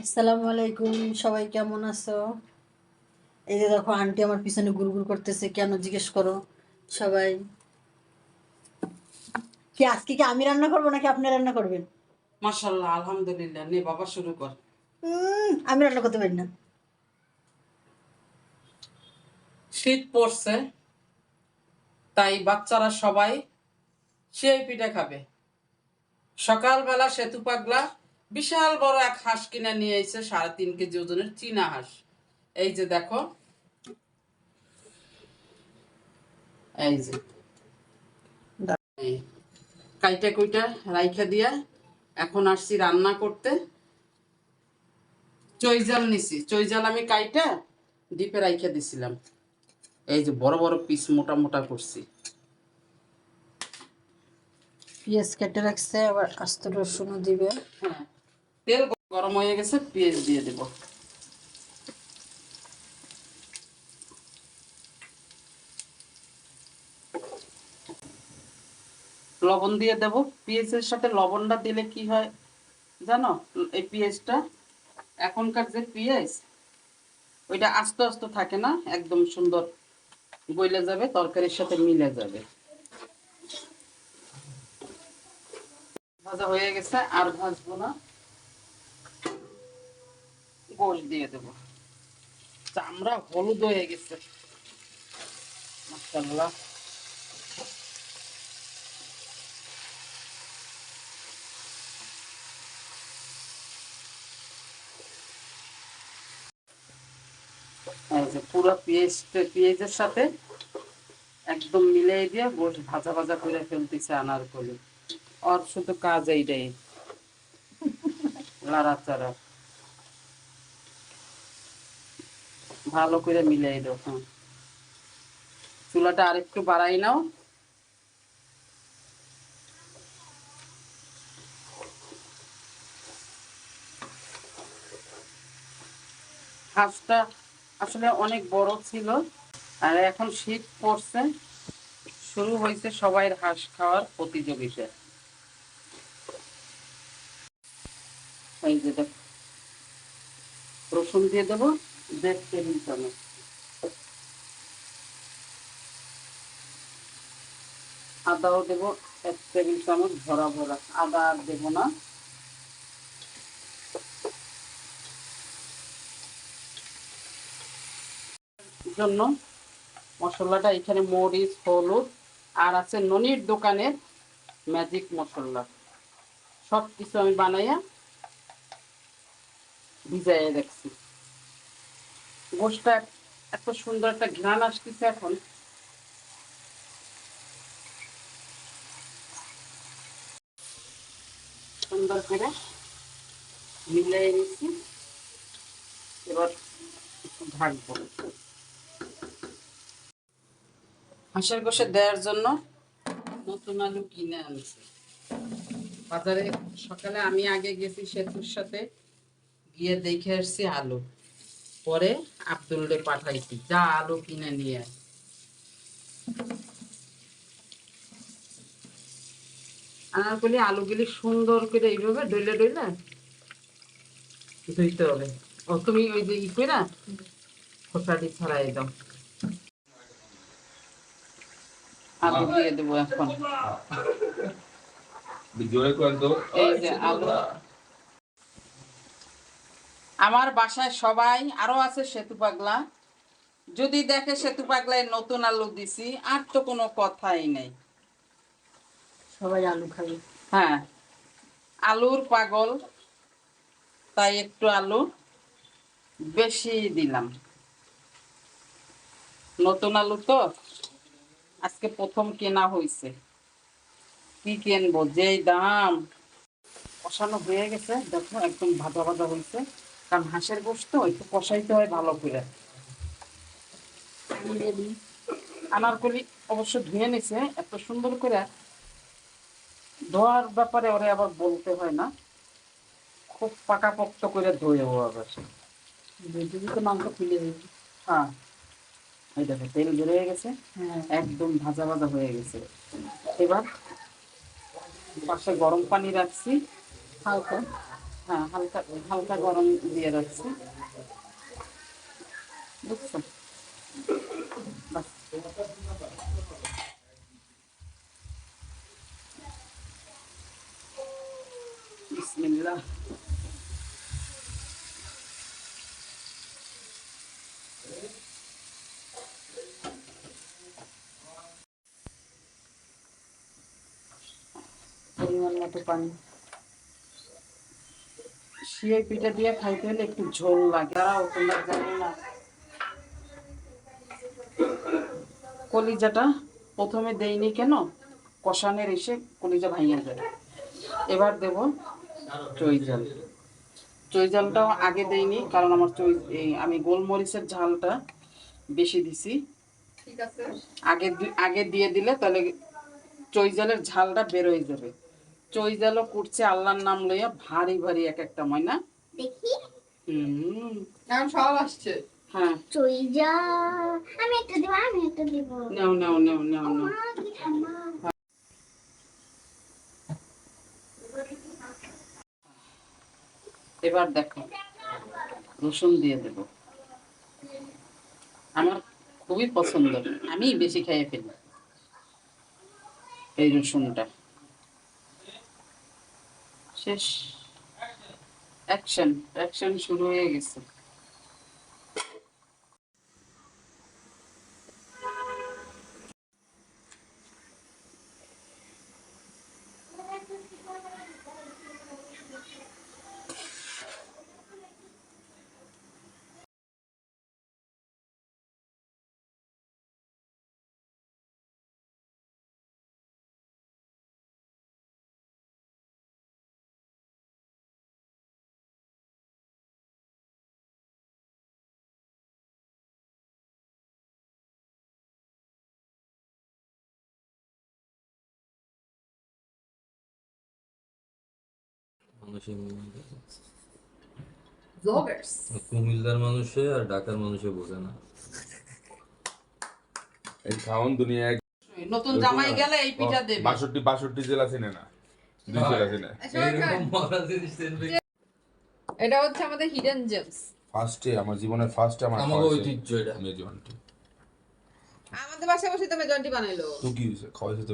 আসসালামু আলাইকুম সবাই কেমন আছো? এই যে দেখো আন্টি আমার পিছনে গুড়গুড় করতেছে কেন জিজ্ঞেস করো? সবাই। কি আজকে কি আমি রান্না করব নাকি আপনি রান্না করবেন? মাশাল্লাহ আলহামদুলিল্লাহ। নে বাবা শুরু কর। আমি রান্না করতে পারি না। শীত পড়ছে তাই বাচ্চারা সবাই সেই পিঠা খাবে। সকালবেলা সেতু পাগলা বিশাল বড় এক হাঁস কিনে নিয়ে এসে সাড়ে তিন কেজি ওজনের চীনা হাঁস। এই যে দেখো। এই যে। কাইটা কুইটা রাইখা দিয়া এখন আসছি রান্না করতে। চৈজাল নিছি। চৈজাল আমি কাইটা ডিপে রাইখা দিছিলাম। এই যে বড় বড় পিস মোটা মোটা করছি। পেঁয়াজ কেটে রাখছে আবার আস্ত রসুনও দিবে। হ্যাঁ। তেল গরম হয়ে গেছে, পেঁয়াজ দিয়ে দেব। লবণ দিয়ে দেব। পেঁয়াজের সাথে লবণটা দিলে কি হয় জানো? এই পেঁয়াজটা, এখনকার যে পেঁয়াজ, ওইটা আস্তে আস্তে থাকে না, একদম সুন্দর গইলে যাবে, তরকারির সাথে মিলে যাবে। ভাজা হয়ে গেছে, আর ভাজবো না। গোশ দিয়ে দেব। চামড়া হলুদ হয়ে গেছে। যে পুরো পেঁয়াজ পেঁয়াজের সাথে একদম মিলিয়ে দিয়ে গোশ ভাজা ভাজা করে ফেলতেছে আনার কলি আর শুধু কাজ এইটাই। লাড়াচাড়া। ভালো করে মিলাই দাও হ্যাঁ। চুলাটা আরেকটু বাড়াই নাও। হাঁসটা আসলে অনেক বড় ছিল, আর এখন শীত পড়ছে। শুরু হয়েছে সবাই হাঁস খাওয়ার প্রতিযোগিতা। রসুন দিয়ে দেবো। দেড় টেবিল চামচ আদাও দেবো এক টেবিল চামচ ভরা ভরা আদা আর দেবো না। জন্য মশলাটা এখানে মরিচ, হলুদ, আর আছে ননির দোকানের ম্যাজিক মশলা। সব কিছু আমি বানাইয়া ভিজাইয়া রাখছি গোষ্ঠটা এত সুন্দর একটা ঘ্রাণ আসতেছে এখন। সুন্দর করে মিলাই নিচ্ছি এবার ঢাকবো। হাঁসের গোশে দেওয়ার জন্য নতুন আলু কিনে আনছি। বাজারে সকালে আমি আগে গেছি সেতুর সাথে, গিয়ে দেখে আসছি আলু। পরে আব্দুলরে পাঠাইছি যা আলু কিনে নিয়ে আয়। আনার করলে আলুগুলি সুন্দর করে এইভাবে ডইলে ডইলে ধুইতে হবে। ও তুমি ওই যে ই করে খোসাটি ছাড়াই দাও। আলু দিয়ে দেবো এখন। এই যে আলু। আমার বাসায় সবাই আরও আছে সেতু পাগলা। যদি দেখে সেতু পাগলায় নতুন আলু দিছি আর তো কোনো কথাই নেই। সবাই আলু খাবে। হ্যাঁ আলুর পাগল তাই একটু আলু বেশি দিলাম। নতুন আলু তো আজকে প্রথম কেনা হয়েছে কি কিনবো যেই দাম। কষানো হয়ে গেছে দেখো একদম ভাজা ভাজা হয়েছে কারণ হাঁসের গোস্ত একটু কষাইতে হয় ভালো করে। আনারকলি অবশ্য ধুয়ে নিছে এত সুন্দর করে ধোয়ার ব্যাপারে ওরে আবার বলতে হয় না। খুব পাকাপোক্ত করে ধুয়ে ও আবার যদি তো মাংস খুলে দেবে। হ্যাঁ। এই দেখো তেল বেরিয়ে গেছে। হ্যাঁ। একদম ভাজা ভাজা হয়ে গেছে। এবার পাশে গরম পানি রাখছি। হালকা। হ্যাঁ হালকা হালকা গরম দিয়ে রাখছি বুঝছ বাস। বিসমিল্লাহ পরিমাণ মতো পানি শিয়ে পিঠা দিয়ে খাইতে হলে একটু ঝোল লাগে। তারাও তোমরা জানো না। কলিজাটা প্রথমে দেইনি কেন? কষানের এসে কলিজা ভাইয়া যায়। এবার দেব চৈজাল। চৈজালটাও আগে দেইনি কারণ আমার চৈ এই আমি গোলমরিচের ঝালটা বেশি দিছি। ঠিক আছে। আগে আগে দিয়ে দিলে তাহলে চৈজালের ঝালটা বের হয়ে যাবে চৈজালও করছে আল্লাহর নাম লইয়া ভারী ভারী এক একটা ময়না। দেখি। হুম। এখন সব আসছে। হ্যাঁ। চইজা আমি একটা দিব আমি একটা দিব। নাও নাও নাও নাও নাও। এবার দেখো রসুন দিয়ে দেব। আমার খুবই পছন্দ আমি বেশি খেয়ে ফেলি এই রসুনটা। শেষ। অ্যাকশন অ্যাকশন শুরু হয়ে গেছে। ব্লগার্স কুমিল্লার মানুষে আর ঢাকার মানুষে বোঝে না। এই খাওয়ান দুনিয়া এক নতুন জামাই গেলে এই পিঠা দেবে। বাষট্টি বাষট্টি জেলা চিনে না। দুই জেলা চিনে। এটা হচ্ছে আমাদের হিডেন জেমস ফার্স্টে আমার জীবনের ফার্স্টে আমার খাওয়াইছে ঐতিহ্য এটা। মেজবানটি আমাদের বাসায় বসে তো মেজন্টি বানাইলো। তো কি হয়েছে খাওয়াইছে তো